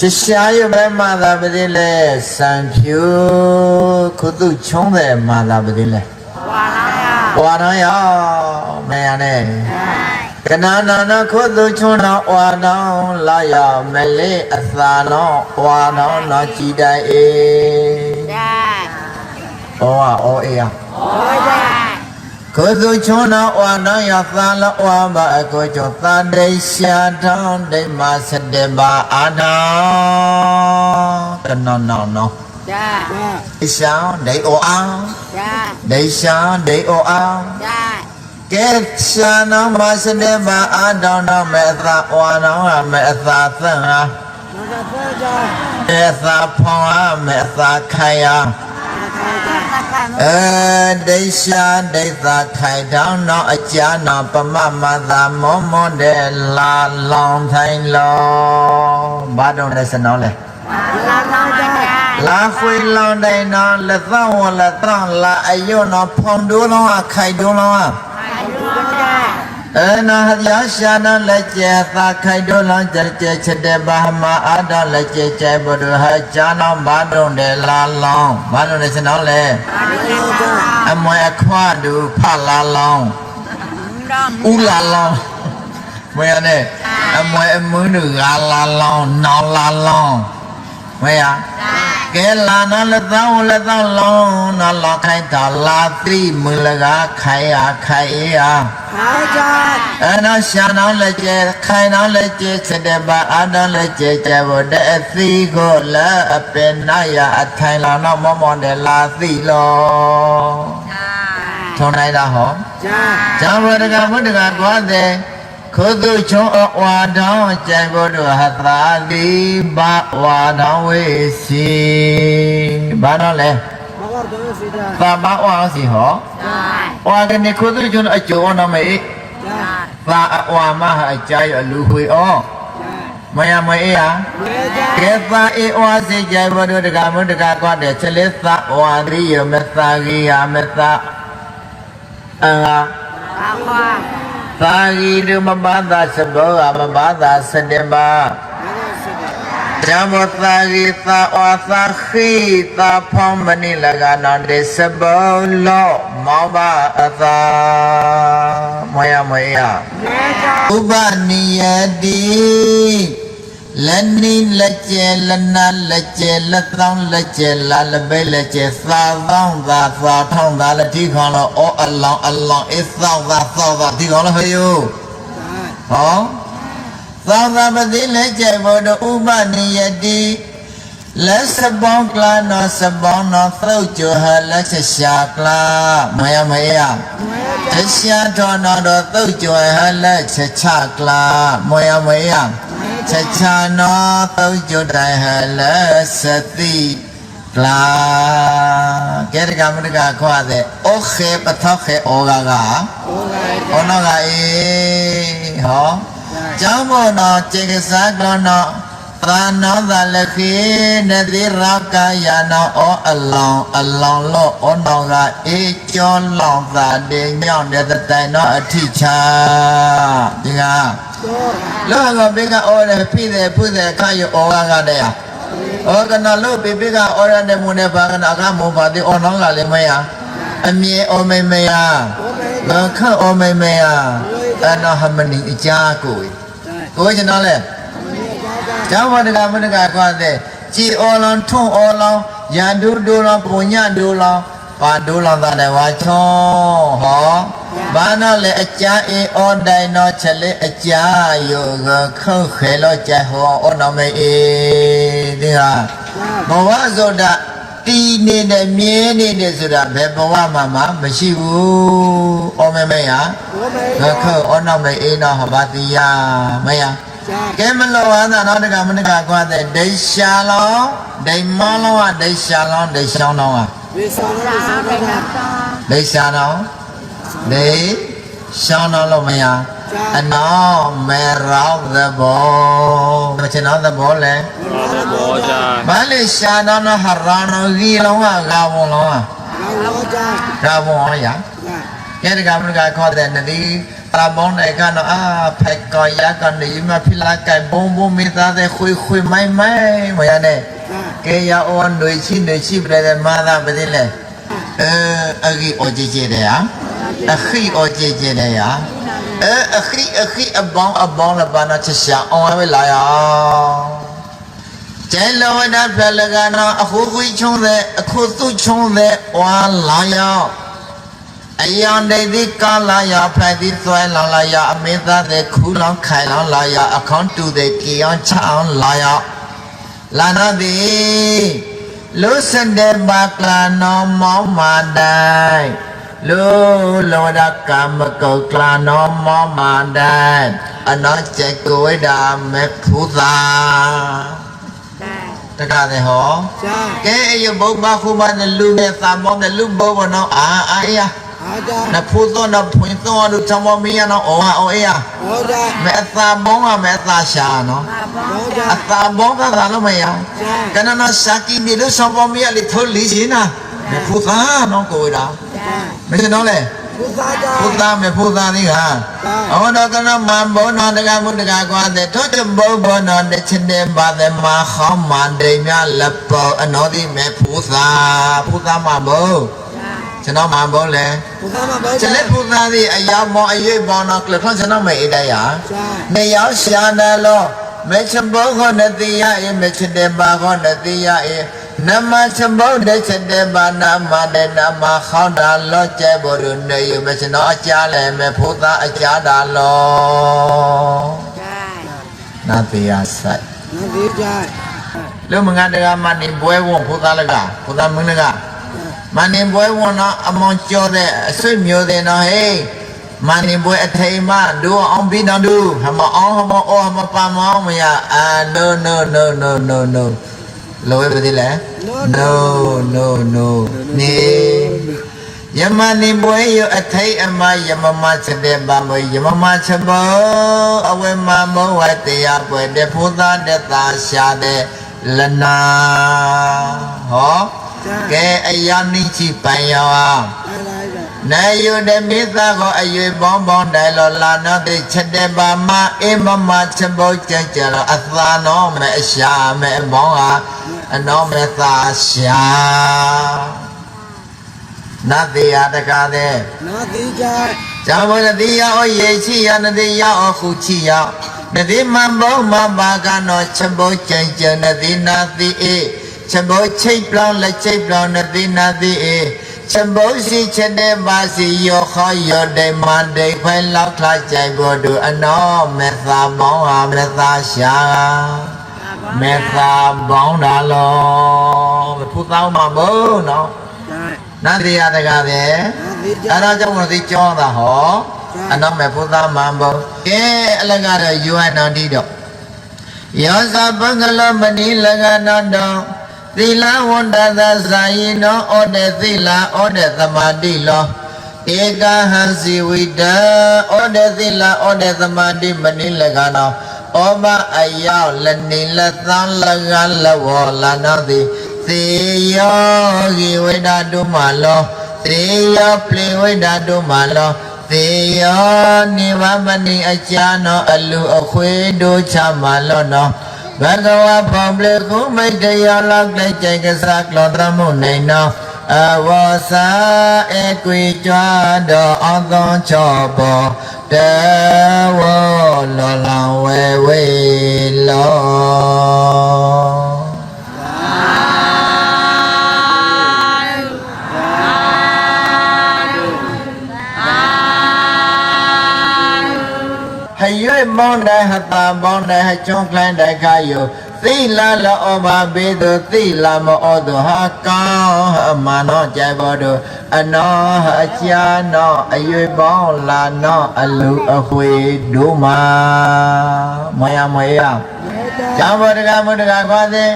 ချရှာရပဲမာသာပတိလဲစံဖြူခုတုချုံးတယ်မာသာပတိလဲဝါလာရဝါတော်ရောမရနဲ့ကနာနာနခုတုချုံးတော်ဝါတော်လာရမလေးအသာတော်ဝါတော်နော်ကြည်တိုင်အေဒါဩဝဩအေယဟောဒါ ကိုသူချွန်းတော်ဝါနောင်ရသာလဝါမအကိုကျော်သာဒိရှာတောင်းဒိမစတေပါအာနာတနောနောနောဒါဒိရှာဒိဩအောင်ဒါဒိရှာဒိဩအောင်ဒါကဲရှာနောမစတေပါအာတောင်းတော်မေသာဝါနောင်မေသာသံဟာမေသာဖောင်းမေသာခိုင်ယာ အဲဒိရှာဒိသာခိုင်တောင်းတော့အကြာနာပမမသာမောမောတဲ့လာလောင်ထိုင်လောဘာတော့လဲစနောလဲလာလာဒါလာခွေလောင်တိုင်နော်လက်သောဝလက်သောလာအယုနော်ဖုံတိုးလောအခိုင်တိုးလောဒါ အဲနာဟရရှာနာလက်ကျဲသာခိုင်တိုးလောကြဲကျဲချက်တဲ့ဘာမအာဒလက်ကျဲကျဲဘုရဟကြာနောဘာတော့တဲ့လာလောင်ဘာတော့လဲစနောလဲအမွေအခွားတူဖလာလောင်တော့ဥလာလောင်းမရနဲ့အမွေအမွန်းတို့ဂါလာလောင်းနောင်လာလောင်းမရ ကဲလာနာလသောလသောလောင်းနာလာခိုင်တာလာတိမူလကခိုင်အားခိုင်အားဟာဒါအနာရှာနောင်းလက်ကျဲခိုင်နောင်းလက်ကျဲစတဲ့ပါအာနောင်းလက်ကျဲကျဲဘတဲ့အသီကိုလာအပင်နာယအထိုင်လာတော့မောမောတဲ့လာသိလောဒါထုံနိုင်တာဟောဒါဇာဝရကဘုဒ္ဓကကွာတဲ့ ခုတုချုံအဝါတောင်းကြံဘုဒ္ဓဟသာတိဘဝါတောင်းဝေစီဘာတော့လဲသဘာဝအောင်စီဟောဒါဝါကနေခုတုချုံအကျော်နမေဒါသာအဝါမဟာအကြရအလူခွေဩမယမအေးဟာကဲသာအေဝါစေကြဘုဒ္ဓတကဘုဒ္ဓကကွာတဲ့ချက်လက်သဝါရိယမသာဂိယမသာအင်္ဂါဘာခွာ သာဂီတုမဘာသာစဘောအမဘာသာစတေပါဇမသာဂီသာဝါသာခိသာဖောမနိလကနာတေစဘောလောမောဘအသာမယမယဥပနိယတိ လက်နိလက်ကျဲလက်နာလက်ကျဲလက်သောင်းလက်ကျဲလာလပဲလက်ကျဲသာသောင်းသာသာထောင်းသာလက်တိခေါ်တော့အောအလောင်းအလောင်းအသောင်းသာသောင်းသာဒီခေါ်လို့ဟေယဟောသာသာပတိလက်ကျဲဘောတော့ဥပနိယတိ လက်စပေါင်းကလာနော်စပေါင်းနော်သုတ်ကြဟလက်ချက်ရှာကလာမယမယတရှာတော်နော်တော့သုတ်ကြဟလက်ချက်ချကလာမယမယချက်ချာနောသုတ်ကြတိုင်ဟလစတိကလာကဲတကမတကခွာတဲ့ဩခေပထခေဩဂါကဩနောကအေဟောကျောင်းမောနောចេကစားကောနော သာနောသလခေနတိရကယာနောဩအလောင်အလောင်လောဩနောကအေကျော်လောင်သာတေညောင်းတဲ့တိုင်နောအထိချာဒီကလောကဘေကအော်ရဖိတယ်ဖုတယ်ခရဩကကတဲ့ဩကနလောဘေဘေကအော်ရတဲ့မုန်နဲ့ဘာကနာကမောပါတိအော်နောင်းကလည်းမရအမြဲအော်မေမေယလခအော်မေမေယအနာဟမနီအကြာကိုကိုကျွန်တော်လဲကျော င်းမတကမတကကွာတဲ့ကြည်အော်လောင်ထွန်းအော်လောင်ရန်ဒူဒူလောင်ပုံညဒူလောင်ပါဒူလောင်တဲ့ဝါချောဟောဘာနာလေအကြာအေအော်တိုင်တော့ချက်လေအကြာယောကခုတ်ခဲလို့ကြဟောအော်နော်မေအေဒီဟာဘဝဆိုတာတီးနေတဲ့မြဲနေတဲ့ဆိုတာဘယ်ဘဝမှာမှမရှိဘူးအော်မေမေဟာခခုတ်အော်နော်မေအေနော်ဟဘာတိယမယ ကဲမလောဝါသာတော့တကမနကကွာတဲ့ဒိရှာလောင်းဒိမောင်းလောင်းကဒိရှာလောင်းဒိရှောင်းလောင်းကလေရှာတော့လေရှောင်းတော့လို့မရအနောမေရောက်သဘောမချင်တော့သဘောလဲဘောကြဘာလေရှာတော့နဟရနောကြီးလုံးကကာဘုံလုံးကကာဘုံအောင်ရ ကဲတကမကခေါ်တဲ့နဒီပရမောနေကနအာဖက်ကောယကနေမဖိလာကဲဘုံဘုံမိသားတဲ့ခွေခွေမိုင်းမိုင်းမရနဲ့ကဲရအောင်တွေချင်းတွေရှိပြတဲ့မာသာပတိလဲအဲအကြီးအကြီးကြီးတဲ့ဟာအခီအကြီးကြီးတဲ့ဟာအဲအခီအခီအဘောင်းအဘောင်းလဘာနာချရှာအောင်ဝဲလာရကျဲလဝဒဖလကနာအခုခွေချုံးတဲ့အခုသူ့ချုံးတဲ့ဝါလာရောက် အယံဒိသိကာလာယဖလိုက်သိဆွဲလောင်လာယအမေသတဲ့ခူးလောင်ခိုင်လောင်လာယအခေါင်းတူတဲ့ကေအောင်ချအောင်လာယလာနာတိလုစန်တဲ့ဘာကလာနောမောမာတိုင်လူလောဒကမ္မကောကလာနောမောမာတိုင်အနောကျေကိုဝိဒါမေဖူသာတက္ကသဟောကဲအယုတ်ဘုံဘာခုမနဲ့လူနဲ့သာမောနဲ့လူဘောဘောနောအာအာယာ နဖူးသွန်းတော့ဖွင့်သွန်းတို့ချောင်းပေါ်မင်းရတော့အော်ဟာအော်အေးဟာမဲအသာဘုံကမဲအသာရှာနော်အသာဘုံကသာလို့မရကနနာရှာကီနေလို့ချောင်းပေါ်မင်းရလေထိုးလီးရင်းနာမဖူးသားနော်ကိုရာမင်းနော်လေဖူးသားကြဖူးသားမဲဖူးသားလေးဟာအော်တော့ကနမန်ဘောနာတကမုတကကွာတဲ့ထိုးတဲ့ဘောဘောနာတဲ့ချင်းတဲ့ပါတဲ့မခေါမန်ဒိမြလက်ပေါ်အနော်ဒီမဲဖူးသားဖူးသားမှာဘော ကျွန်တော်မှန်ဘောလဲကျွန်လက်ပူသားသည်အရာမောအရေးပေါ်တော့ကလထွန်ကျွန်တော်မအေးတရနေရောရှာနာလောမေချဘောခောနတိယအေမေချတေပါခောနတိယအေနမချဘောဒေချတေပါနာမတေနာမခေါတာလောကျဲဘောရုနေယမေချနောအကြလဲမေဖူသားအကြတာလောနာတိယဆိုင်နာတိယဆိုင်လောမင်္ဂတကမနိဘွဲဝုံဖူသားလကဖူသားမင်းလက မန်နေပွဲဝန်တော့အမောင်ကျော်တဲ့အဆွေမျိုးတဲ့နော်ဟေးမန်နေပွဲအထိန်မဒူအောင်ပြီးတော့ဒူဟမအောင်ဟမအောဟမပါမောင်းမရအာ no no no no no no လောဝဲပါသေးလဲ no no no နေယမနိဘွေယအထိတ်အမယမမချက်တဲ့ပါမယမမချက်ဘောအဝေမမောဝတရားပွဲတဲ့ဖူသာတဲ့သာရှာတဲ့လနာဟော ကဲအယောင်နိချိပန်ယောနာယုတမိသကိုအယွေပေါင်းပေါင်းတိုင်လောလာနောတိချက်တပါမအေမမချက်ပေါ်ကြကြလောအသာနောမဲအရှာမဲမောင်းဟာအနောမဲသာရှာနတိယတကားတဲ့နတိကြဇာဘောတိယဩယေချိယနတိယဩခုချိယနတိမံဘောမဘာကနောချက်ပေါ်ကြကြနတိနာတိအေ ချက်ဘောချိတ်ပလောင်းလက်ချိတ်ပလောင်းနသိနာသိအေချက်ဘောစီချက်တဲ့ပါစီယောခေါ်ယောဒိမန်ဒိဖိုင်လောက်ထကြိုက်ဘောတို့အနောမေသာပေါင်းဟာမေသာရှာမေသာပေါင်းတာလောဖူသောင်းမှာမုံနော်နန္ဒရာတကားပဲအဲဒါကြောင့်မသိကြောတာဟောအနောမေဖူသောမှာမုံကဲအလကားတော့ယောဟန်တော်တိတော့ယောဇာဘင်္ဂလမဏိလကနာတော် သီလဝန္တသဇာယိနောဩဒေသီလဩဒေသမာတိလောဧကဟံစီဝိတဩဒေသီလဩဒေသမာတိမဏိလကနောဩမအယောလနိလသံလကလဝလာနောတိသေယောဂိဝိဒတုမလောသေယောပလေဝိဒတုမလောသေယောနိဗ္ဗမဏိအကြာနောအလူအခွေတို့ချမလောနော ဘဂဝါဖောပလေကုမိတ်တယောလောက်လက်ကြိုက်ကစားကလောတရမုန်နေနောအဝစာဧကွေကြွားတော်အသောချောဘောတ ဝလောလံဝဲဝေလောဟရွေမောင်းတဲ့ဟတာပေါင်းတဲ့ဟကျွန်းကလိုင်းတဲ့ခါယုသီလာလောဘဘေသူသီလာမောသူဟာကောင်းဟမနောကြိုင်ဘောတို့အနောဟအချာနောအရွေပေါင်းလာနောအလူအခွေတို့မှာမယမယဇံဘောတကမုတကခွာသည်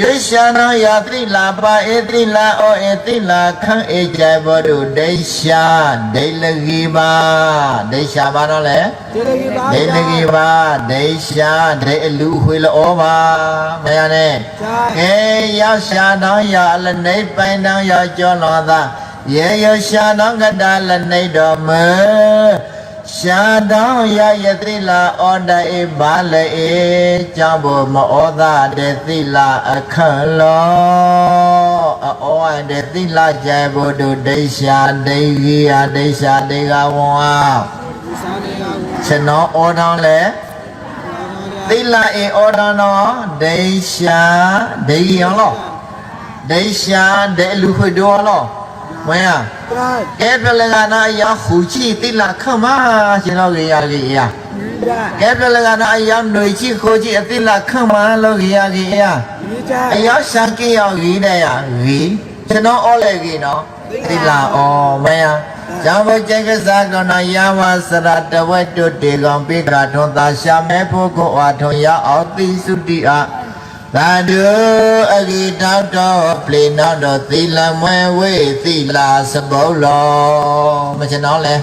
ယေရှနာယသတိလာပါဧသတိလာဩဧသတိလာခန့်ဧကြဘောတုဒိရှာဒိလဂီပါဒိရှာပါတော့လေဒိလဂီပါဒိရှာဒိအလူခွေလောပါမရနဲ့ကဲယောရှာနောယအလနိပိုင်နောယကျော်လောသာယေယောရှာနောကတာလနိတော်မေ ရှာတောင်းရယတိလာဩဒအေဘာလေအေကြောင့်ဘမဩသာတေသီလာအခန့်လောဩဝတေသီလာကြဲဘုဒ္ဓဒိရှာဒိဂိယဒိရှာဒေကဝံအာဒီစားနေကဘူးခြေနောဩတောင်းလေသီလာအေဩတောင်းနောဒိရှာဒိဂိယလောဒိရှာဒေလူခွေတော်လော မယကဲကဲပြလကနာအယောခူချီတိလာခမရှင်တော်ကြီးရကြီးရဒီကြကဲပြလကနာအယောຫນွေချီခိုချီအတိလာခမလောကြီးရကြီးရဒီကြအယောရှန်ကြီးရောက်ကြီးတဲ့ရကြီးကျွန်တော်အော်လေကြီးနော်တိလာအော်မယဇံဘုတ်ကျက်ကစားကနာယာမစရတဝက်တုတေကောင်ပိကထွန်သာရှာမဲဖို့ကိုဝါထွန်ရအောင်တိစုတိအ သာဓုအဂိတောက်တော်ပလေနောက်တော်သီလမွဲဝေသီလာစပုတ်လောမကျွန်တော်လဲ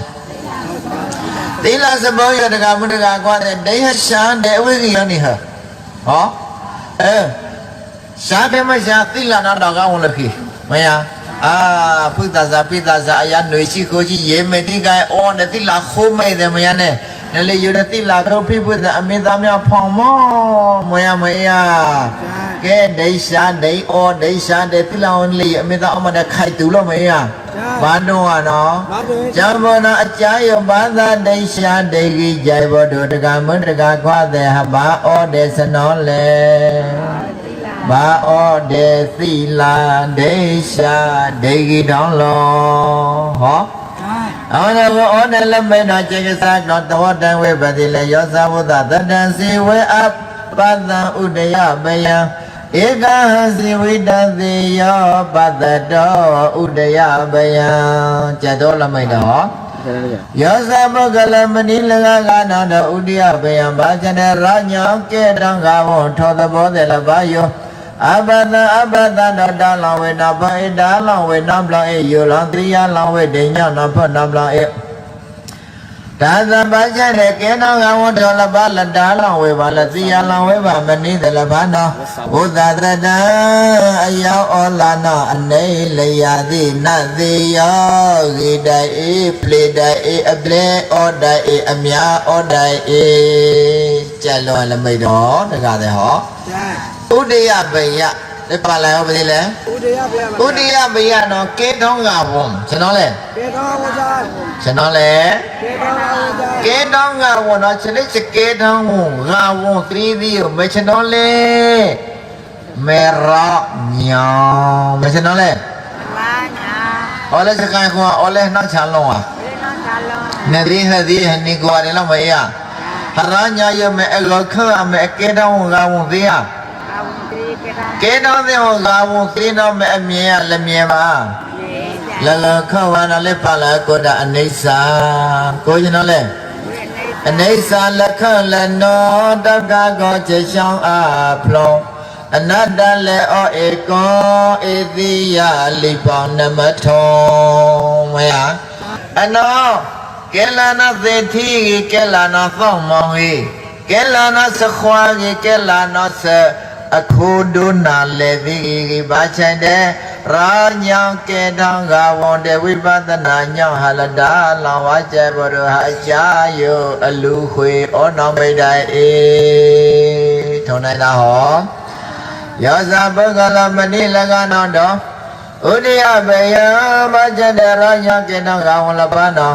သီလစဘောရတကမုတကကွာတဲ့ဒိဟရှာတဲ့အဝိကိယောနိဟဟောအဲရှားတယ်မရှားသီလနာတော့ကောင်းလို့ခိမယအာပုဒ္ဒဇာပိဒဇာအယຫນွေရှိကိုကြီးရေမေတိကဲအော်နဲ့သီလခိုးမဲ့တယ်မယနဲ့ နလေရသီလကတော့ဖိပုဒ္ဒအမေသားများဖောင်မောမယမယကဲဒိရှာဒိအော်ဒိရှာတဲ့သီလဝန်လေးအမေသားအမနဲ့ခိုက်တူလို့မယဘာတော့อ่ะနော်ဘာတွေဇံဘောနာအကြာယဘာသာဒိရှာဒိဂိကြိုင်ဘောဒုတကမွန်းတကခွာတဲ့ဟဘာဩဒေစနောလေဘာဩဒေသီလာဒိရှာဒိဂိတောင်းလောဟောကဲ အဝနဘောဩနလမေနចេကသကောတဝတံဝေပတိလေယောသဝုဒ္ဒတတံစီဝေအပသံဥဒယပယံဧကဟစီဝိတသေယောပတတောဥဒယပယံကျက်တော်လမိတ်တော်ယောဇမဂလမဏိလကကနာတဥဒိယဘေယံဘာဇနေရညောကဲတံဃဝံထောသဘောတေလဘာယော အဘဒအဘဒနတလောဝေနဘဣဒါလောဝေနဘလဧယောလံတရိယလောဝေဒိညနဖနဘလဧ ဒါသဘာဇနေကဲတံဃဝံထောလဘလတာလောဝေဘာလတိယလောဝေဘာမဏိတေလဘာနောဘုဒ္ဓတရတံအယောဩလာနောအနေလယတိနသေယောဂိတဧပလေတဧအပလေဩဒဧအမြာဩဒဧကျက်လောလမိတ်တော်တကားတဲ့ဟောကဲဥဒိယဘယ ဒီပါလဲဟုတ်ပြီလေဥဒိယဘေယဥဒိယဘေယနော်ကေထုံးကဘုံကျွန်တော်လဲကေထုံးကဝဇာကျွန်တော်လဲကေထုံးကဝဇာကေထုံးကဘုံနော်ချလိချကေထုံးကဘုံသီးသီးကိုမကျွန်တော်လဲမေရောညောင်းမကျွန်တော်လဲမာညာဟောလဲစကန်ကွာဟောလဲနှောက်ချလုံးဟာနှောက်ချလုံးနေရီဟဒီဟနီကွာတယ်လို့မေးရဟရညာရမဲအလောခရမဲကေထုံးကဘုံသေးဟာ ကရာကေတောင်းတဲ့ဟောကဘုံသေးတော့မအမြင်ရလည်းမြင်ပါလေလလခဝနာလေပါလာကိုတာအနိစ္စကိုကျွန်တော်လေအနိစ္စလက္ခလနောတက္ကကောချေရှောင်းအဖလုံးအနတ္တလေဩဧကောဧတိယလိပောင်းနမထုံမယအနောကေလနာသေတိကေလနာသောမောင်ဟိကေလနာသခွာကြီးကေလနာသ အခုဒုနာလေတိဘာချိုင်တဲ့ရာညောင်ကေတောင်ကဝန္တေဝိပဿနာညောင်ဟလတာလောင်ဝကျဲဘရဟာရှာယောအလူခွေဩနောင်မိတ်တိုင်အေထုံနိုင်တာဟောယောဇာပုဂ္ဂလမဏိလကနောတောဥဒိယဘေယဘာချိုင်တဲ့ရာညောင်ကေတောင်ကဝန္လပနော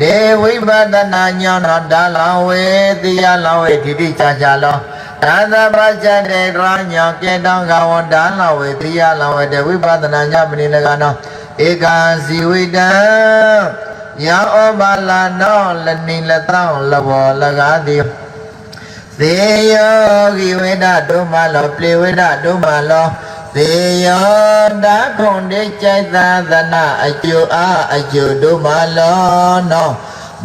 ဒေဝိပဿနာညောင်တော်ဒါလောင်ဝေတိယလောင်ဝေတိတိချာချာလော သာသပစ္စတေရောညောကေတောကဝန္တလဝေတိယလဝေတဝိပဒနာညပနိလကနောဧကံစီဝိတံယောဩဘာလာနောလနိလတောင်းလဘောလကားတိသေယောဂိဝိဒဒုမလောပြေဝိဒဒုမလောသေယောဓာခွန်တိစိတ်သာသနာအကျိုးအားအကျိုးဒုမလောနော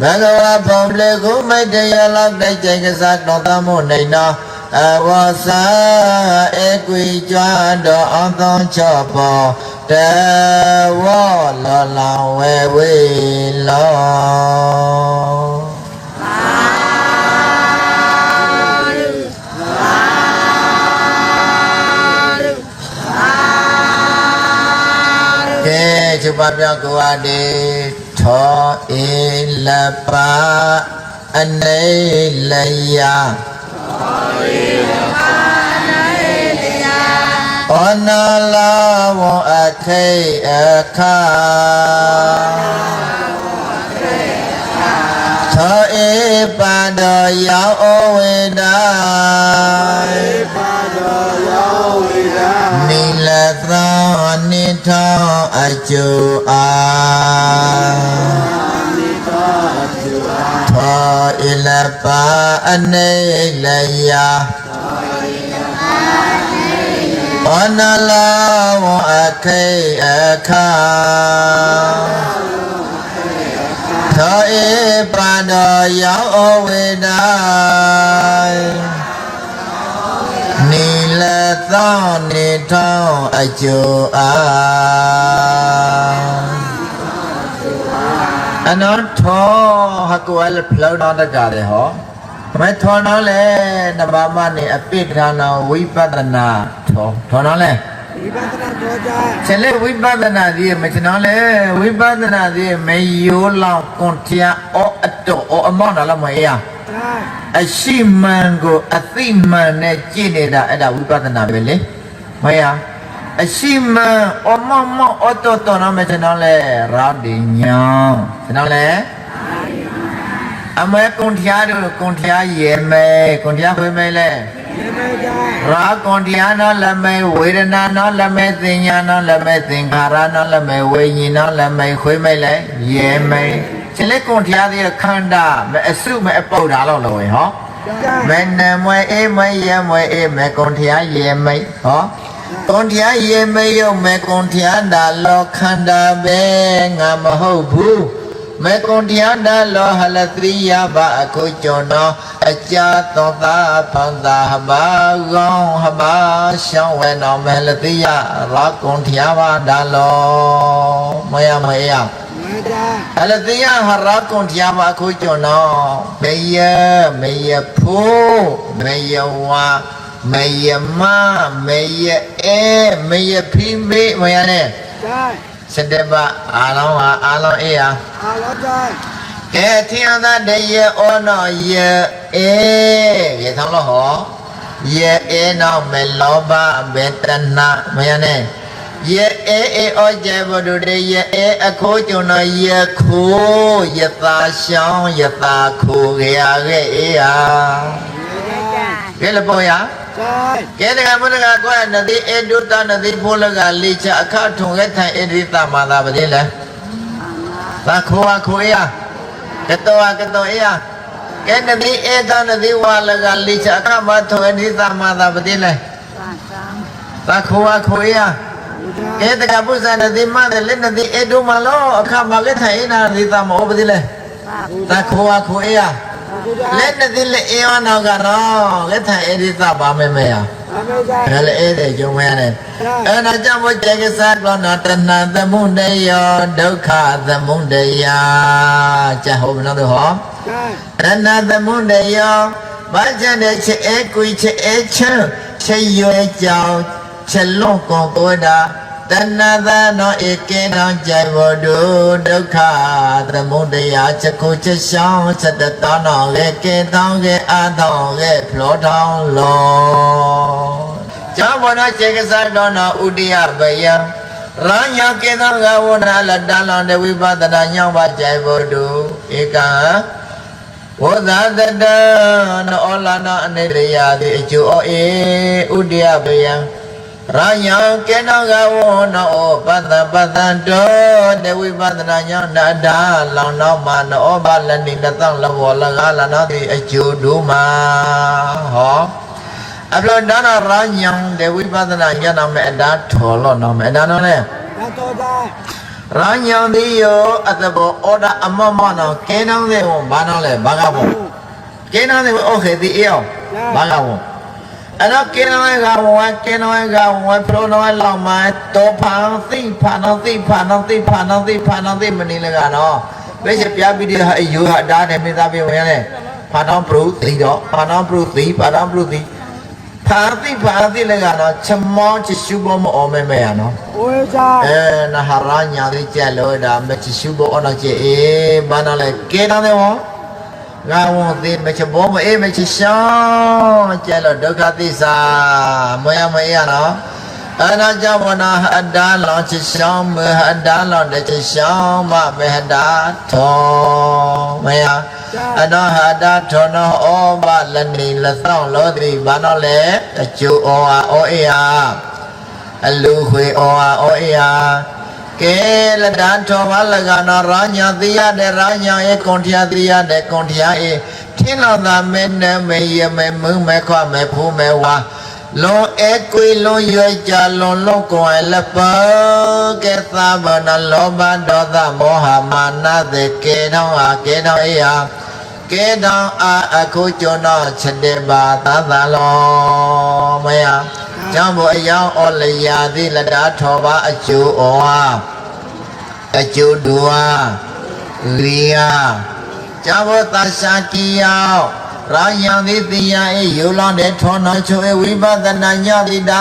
ဘဂဝါဘုံလေကုမိတ်တရလောက်တဲ့ကျိတ်ကစားတော်သမုန်နိုင်နော အဝစာဧကွေကြွားတော်အောင်သောချောပေါ်တဝလောလောင်ဝဲဝေလောကဲချုပ်ပါပြောကိုအားဒီထသောဧလပအနေလယ ဩနာလာဝအခိအခါသောဧပါဒယောဩဝေဒာပါတော်ရောက်ဝိဒါနိလသနိထောအကျိုအာ နေလယဩနလာဝအခိအခါသောဧပါဒယောဩဝေဒာနီလသောနေထောင်းအကျိုအာအနောထောဟကွယ်ဖလောနာတကြတယ်ဟော မဲထောနောလေနဗမနေအပိဋ္ဌာနာဝိပဿနာထောထောနောလေဒီပန္တနာတော်ကြခြေလေဝိပဿနာဒီမချနောလေဝိပဿနာဒီမေယောလောင်ကွန်တျာအောအတောအောအမောနာလမအေးဒါအရှိမှန်ကိုအသိမှန်နဲ့ကြည့်နေတာအဲ့ဒါဝိပဿနာပဲလေမယားအရှိမှန်အမမအတောတောနာမကျွန်တော်လဲရာဒီညောင်းကျွန်တော်လဲ အမဲကွန်ထျားတို့ကွန်ထျားရေမဲကွန်ထျားခွေးမဲလဲဒီမေကြရာကွန်ထျားနော်လမဲဝေဒနာနော်လမဲသင်ညာနော်လမဲသင်္ခါရနော်လမဲဝိညာဉ်နော်လမဲခွေးမဲလဲရေမဲခြေလက်ကွန်ထျားတဲ့ခန္ဓာမဲအစုမဲအပုတ်တာလို့လို့ဝင်ဟောဒါမနမွေအေမယမွေအေမကွန်ထျားယေမိတ်ဟောကွန်ထျားယေမိတ်ယုတ်မကွန်ထျားဒါလောခန္ဓာပဲငါမဟုတ်ဘူး မကွန်ထျားဒါလောဟလသရိယဘအခုကျော်တော်အကြာသောသာဖန်သာဟဘာကောင်းဟဘာရှောင်းဝဲတော်မလသရိယရာကွန်ထျားဘာဒါလောမယမယမေကြအလတိယဟရကွန်တရားပါခုကျွန်တော်မေယမေယဖို့မေယဝါမေယမမေယအဲမေယဖိမေမယနဲ့ဒါ စတဲ့ပါအာလောင်းဟာအာလောင်းအေးဟာအာလောကြကဲထင်သာတရေဩနောယေအေရေထောင်းလို့ဟောယေအေနောမေလောဘဘေတနာမယနဲ့ယေအေအေဩကျေဘဒုတေယေအေအခိုးကျွန်တော်ယေခိုးယတာရှောင်းယတာခိုးကြရခဲ့အေးဟာမေတ္တာ ကဲလပေါ်ရဒါကဲတကမတကကွာနတိအေဒုတနတိဖိုးလကလိချအခထုံရထိုင်ဣရိတမာသာပတိလဲသာခိုးဟာခိုးအေးဟာကတောကတောအေယကဲနတိဧတနတိဝါလကလိချအခမထောအနိသမသာပတိလဲသာသံသခောခောအေယကဲတကပုဇာနတိမတဲ့လက်နတိဧတုမလောအခမကထိုင်နာနိသမဩပတိလဲသာသခောခောအေယ လက်နတိလက်အေယနောကတော့ကထိုင်ဧရိသပါမေမေယအမေကြဒါလည်းဧတဲ့ဂျုံမရနဲ့အဲ့ဒါကြောင့်ဘုကျေကစားကောနာတဏသမုဒယောဒုက္ခသမုဒယကြဟုတ်မလားတို့ဟောဒါရဏသမုဒယောဘာကြတဲ့ချေအဲကွေချေအဲချံချေရွယ်ကြောင်ချေလွန်ကောကိုတာတ ဏသနောဧကေနောကြိုင်ဘောဒုဒုက္ခသမုဒယချက်ကိုချက်ရှောင်းချက်တတောင်းတော်လေကေတောင်းကေအာတောင်းကေဖလောတောင်းလောကျောင်းဘောနောခြေကစားတော်နောဥဒိယဘယံရညောကေသောကဝနာလတလောင်တဝိပဒနာညောင်းပါကြိုင်ဘောဒုဧကံဝဇာတတနောလာနာအနေရယာတိအကျိုးအေဥဒိယပယံ ရာယံကေနောကဝနောပတ္တပတ္တတောတေဝိပဒနာယံနာဒါလောင်နောမနောဘလနိတသောလဘောလကားလနောတိအကျိုးတို့မှာဟောအပလောဒါနာရာယံတေဝိပဒနာယနာမေအဒါထောလောနောမေအဒါနောလေရာညံဒီယောအတဘောအော်ဒါအမမနောကဲနောင်းတဲ့ဟောဘာနောလဲဘာကဘောကဲနောင်းတဲ့ဟောခေတိအေယောဘာကဘော အဲ့တော့ကင်းတော်ကဝါကင်းတော်ကဝါပရိုတော်လောက်မှာတော့ဖန်သိဖန်တော့သိဖန်တော့သိဖန်တော့သိဖန်တော့သိမနေလကတော့ဘယ်ချက်ပြပြီးဒီဟာအယူဟာဒါနဲ့မိသားပြေဝင်ရတယ်ဖန်တော့ပရိုသိတော့ဖန်တော့ပရိုသိဖန်တော့ပရိုသိဖာတိဖာတိလည်းကတော့ လေးကြက်လို့ဒါမချရှုဘောအော်တော့ချေအေးဘာနာလဲကဲတော့တယ်ဟောငါဝန်သေးမချဘောမအေးမချရှောင်းကြက်လို့ဒုက္ခသစ္စာမရမရနော်အနာကြဝနာအတ္တလောချရှောင်းမဟတ္တလောတချရှောင်းမမဟတ္တထောမယအနောဟတာထောနောဩဘလနီလသောလောတိဘာနောလေအကျိုးဩဟာဩအေဟာအလူခွေဩဟာဩအေဟာ ကဲလတန်ထောဘာလကနောရာညာတိယတဲ့ရာညာရဲ့ကွန်ထျာတိယတဲ့ကွန်ထျာအေထင်းလောသာမဲနမဲယမဲမုံမဲခွမဲဖူးမဲဝါလွန်အဲကွေလွန်ရွယ်ကြလွန်လုံးကွယ်လပကဲသဗ္ဗနလောဘဒေါသမောဟမာနတဲ့ကဲတော့ဟာကဲတော့အေဟာကဲတော်အာအခုကျွန်တော်ချက်တဲ့ပါသာသာလောမယ ကျောင်းဘအယောင်ဩလျာသည်လတာထောပါအကျိုးဩဟာအကျိုးဒူဟာရိယာကျောင်းဘသရှာကီယော ရာယံသည်တိယအေယူလောင်းတဲ့ထောနောချိုအေဝိပဿနာညတိတာ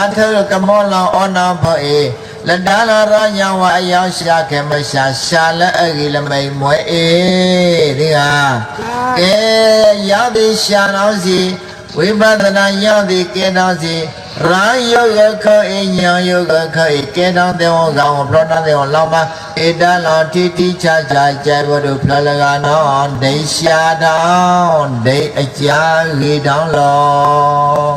အထုကမောလောဩနာဘောအေလတ္တလာရညဝအယောင်ရှာခေမရှာရှာလက်အဂိလမိန်မွဲအေဒီဟာကဲရောက်ဒီရှာတော်စီ ဝိပဿနာရောက်ဒီကဲတော်စီရာယောယခေအညံယောကခေကဲတော်တေဝကောင်ပလောတတေဝလောမဧတလောတိတိချာချာကျဲဘုဒ္ဓဖလလကနောဒိရှာတော်ဒိအကြာရေတောင်းလော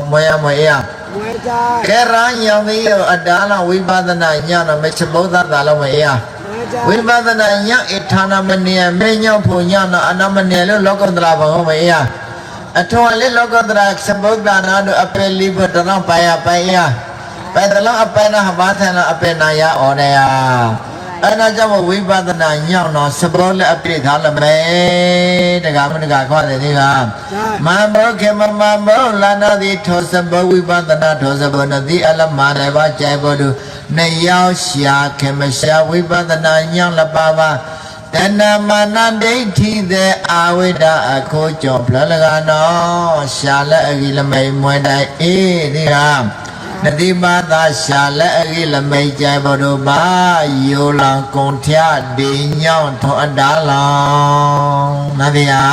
မွေရမွေရဝေကြကဲရာညံမီယောအတားလဝိပဿနာညနာမချဘုဒ္ဓသာလုံးမအေးရဝေကြဝိပဿနာညဣထာနာမနေယမေညောဖို့ညနာအနမနေလို့လောကုတ္တရာဘောမအေးရ အထောလေလောကုတ္တရာသဗုဒ္ဓနာတို့အပေလိဘတနောပါယပါယပဲတလောအပေနာဟဘာသနာအပေနာယဩနေယအဲ့ဒါကြောင့်ဝိပဿနာညောင်းတော့သဘောလက်အပြည့်သားလမဲတက္ကမတက္ကခေါ်တယ်ဒီကမဘောခေမမဘောလာနာတိထောစဘဝိပဒနာထောစဘနတိအလမရဘကြိုင်ဘောဒုနှစ်ယောက်ရှာခေမရှာဝိပဒနာညောင်းလပါပါ တဏမာနဒိဋ္ဌိတဲ့အာဝိဒအခုကြောင့်ဖလလကနောရှာလက်အဂိလမိန်မွဲတိုင်အေးဒီဟာနတိပါသာရှာလက်အဂိလမိန်ကြိုင်ဘောဒုဘာယောလံကွန်ထျဒီညောင်းထောအတ္တလောင်နဗေယဣ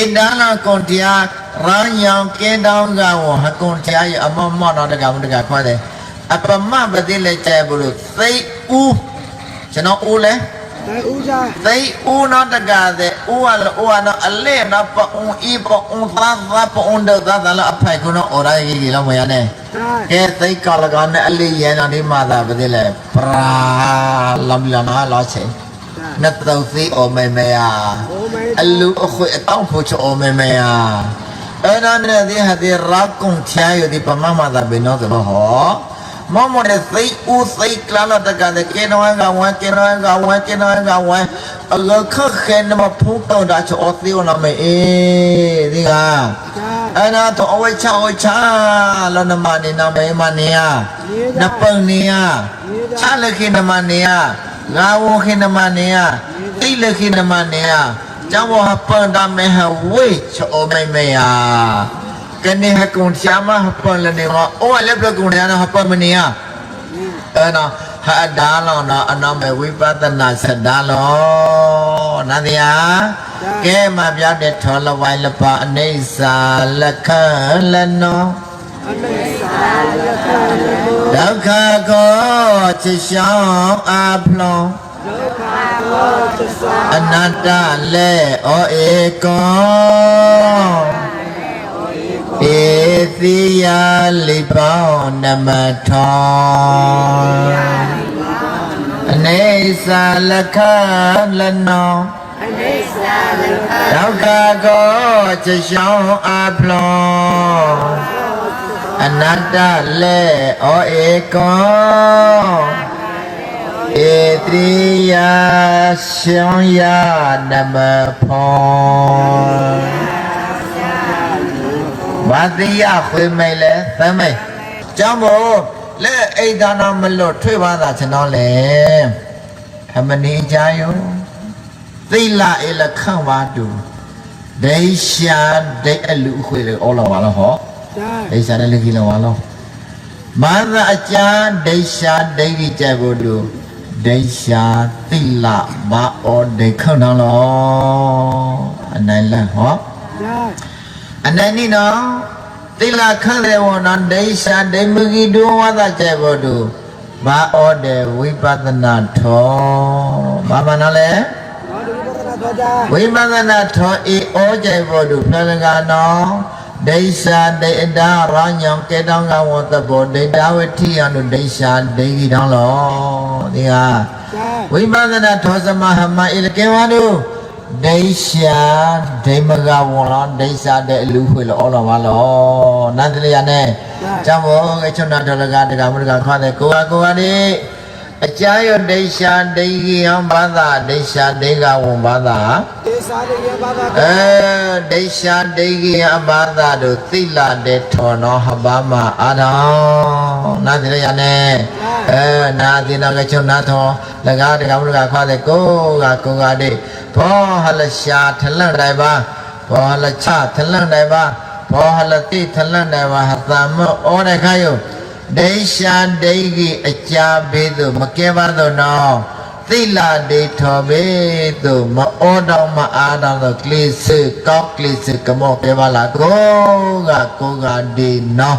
န္ဒနာကွန်တရားရန်ယောင်ကင်းတောင်းကဝဟကွန်တရားရအမမောတော့တကမတကခွာတယ်အပမပတိလက်ကျဲဘူးလို့သိဦးကျွန်တော်ဦးလဲ သိဦးသာသိဦးနော်တကတဲ့ဦးကလည်းဦးကနော်အလဲနော်ပအုံးဤပအုံးသာသာပအုံးတဲ့သာသာလားအဖိုက်ကုနော်အော်ရကြီးကြီးလောက်မရနဲ့ကဲသိကလကနဲ့အလဲရဲနော်ဒီမှာသာပဲလေပရာလမ်လနာလာချေနတ်တော်သိအော်မေမေယာအလူအခွေအတောင်ဖို့ချေအော်မေမေယာအဲ့နာနဲ့ဒီဟာဒီရာကုန်ချာရဒီပမမသာပဲနော်သဘောဟော မမနဲ့သိဦးသိကလာတော့တကတဲ့ကေနောကဝဲကေနောကဝဲကေနောကဝဲအလခခဲနမဖုန်တော့တာချောသီဝနာမေအေးဒီကจ้าအဲ့ဒါတော့အဝဲချအဝဲချလောနမနေနမေမနေယနပန်နေယချလခိနမနေယငါဝခိနမနေယတိလခိနမနေယကျောင်းဝပန်တမေဟဝေချောမေမေယ ကနေဟကုံချာမဟပန်လနေငါအိုအလက်ဘကုံရနာဟပမနီယာအဲ့နော်ဟာဒါလောနော်အနောမေဝိပဿနာစဒါလောနန္ဒယာကဲမပြတဲ့ထောလဝိုင်လပါအနေစာလခလနောအနေစာလခလနောဒုက္ခကိုချစ်ရှောင်းအဖလောအနတ္တလေဩဧကော ပေသိယလိပောင်းနမထောအနေစာလခလနောအနေစာလခဒုက္ခကိုချက်ရှောင်းအပလောအနတ္တလေဩဧကောဧတိယရှောင်းယနမဖော ဝတိယခွေမိတ်လဲသမ်းမိတ်ကျောင်းမို့လက်အိဒါနာမလွတ်ထွေပါတာကျွန်တော်လဲခမနေကြယောသိလာအလခန့်ပါတူဒိရှာဒိအလူခွေလေအော်လာပါလားဟောဒိရှာလည်းကြီးလာပါလားမာသာအချာဒိရှာဒိကြီးကြကိုတူဒိရှာသိလာမအော်ဒိခန့်တော်လောအနိုင်လန်ဟော အနန္တိနောသီလခန့်လေဝနောဒိရှာဒိမဂိတုဝါသကျေဘောတုမာဩတေဝိပဒနာထောဘာမနာလဲဝိပဒနာထောဤဩကျေဘောတုဖလကနောဒိရှာဒိအတာရညံကေတောင်းကဝသဘောဒိတာဝတိယံတို့ဒိရှာဒိဂိတောင်းလောဒီဟာဝိပဒနာထောသမဟမဣလကေဝတု ဒိရှာဒိမကဝောလောဒိရှာတဲ့အလူခွေလောအော်လောပါလောနန္တလျာနဲ့ကျောင်းဘောအချုံနာတော်လကတကမတကခွာတဲ့ကိုကကိုကဒီ အကြာယဒိရှာဒိဂိယံဘာသာဒိရှာဒိဂဝံဘာသာဒိရှာဒိဂိယဘာသာအဲဒိရှာဒိဂိယဘာသာတို့သိလာတဲ့ထော်တော်ဟပါမအာတော်နာသရရနဲ့အဲနာသင်တော်ကချုံနာထော်လကားတကားမလကားခွာတဲ့ကိုကကိုကတဲ့ဘောဟလရှာထလန့်တိုင်းပါဘောဟလချထလန့်တိုင်းပါဘောဟလတိထလန့်တိုင်းပါဟသမဩတဲ့ခါယော ဒိရှာဒိဂီအကြာဘေးသို့မကဲပါသောနောသီလာဒေထောဘေးသို့မဩတော်မအားတော်သောကလိစေကောက်ကလိစေကမောကဲပါလားကိုကကိုကဒီနော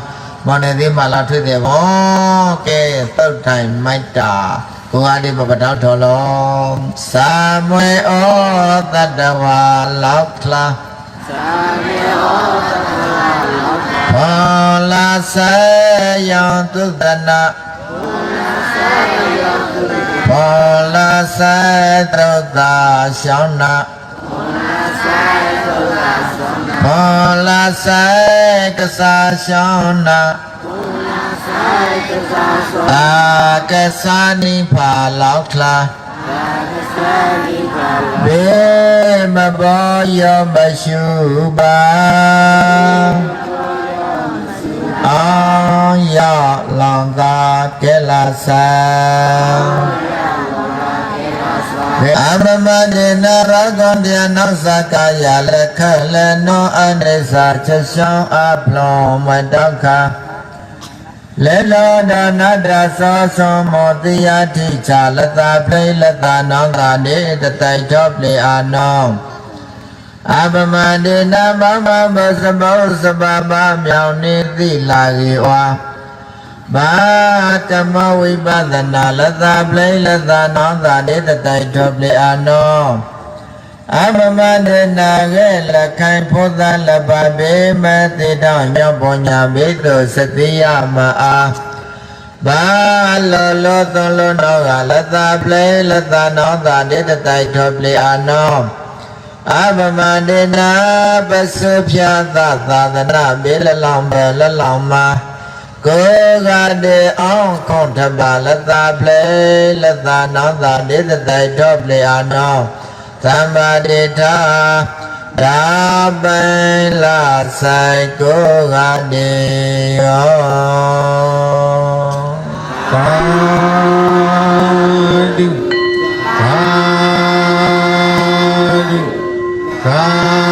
မနေသေးမလားထွေးတယ်ဘောကဲသုတ်ထိုင်မိုက်တာကိုကဒီပပတောက်တော်လုံးသာမွေဩတတ္တဝါလောက်ခလား ဘောလာဆေယံသုဒနာဘောလာဆေသရတာရှောင်းနာဘောလာဆေကစားရှောင်းနာအာကစားနိဖာလောက်ခလာဘေမဘောယောမရှုပါ အောင်ရလောင်သာကဲလာဆံအမမဒေနရဂံတယနောက်စကာယလက်ခလက်နောအနေစာချက်ဆောင်အပလုံးမတောက်ခလေလောဒနာတရသောသောမောတိယတိချာလတပိလတနောင်သာနေတတိုင်တော်ပလေအာနော အပမတေနမမမစဘောစပပမြောင်နေသိလာကေဝါဘာတမဝိပဒနာလသပလိလသနောသာတေတတိုင်ထောပလေအာနောအပမတေနာကဲလခိုင်ဖောသလပဘေမတိတောညောပညာဘေတုစတိယမအားဘာလောလောသောလောနောကလသပလိလသနောသာတေတတိုင်ထောပလေအာနော အပမတေနာပစုဖြာသသာသနာဘေလလောင်ပဲလလောင်မှာကိုကတေအောင်ခေါထပါလတပလေလတနောသာဒေသတိုင်တော့ပလေအာနောသမ္မာတေထာဒါပိုင်လာဆိုင်ကိုကတေယော Ah.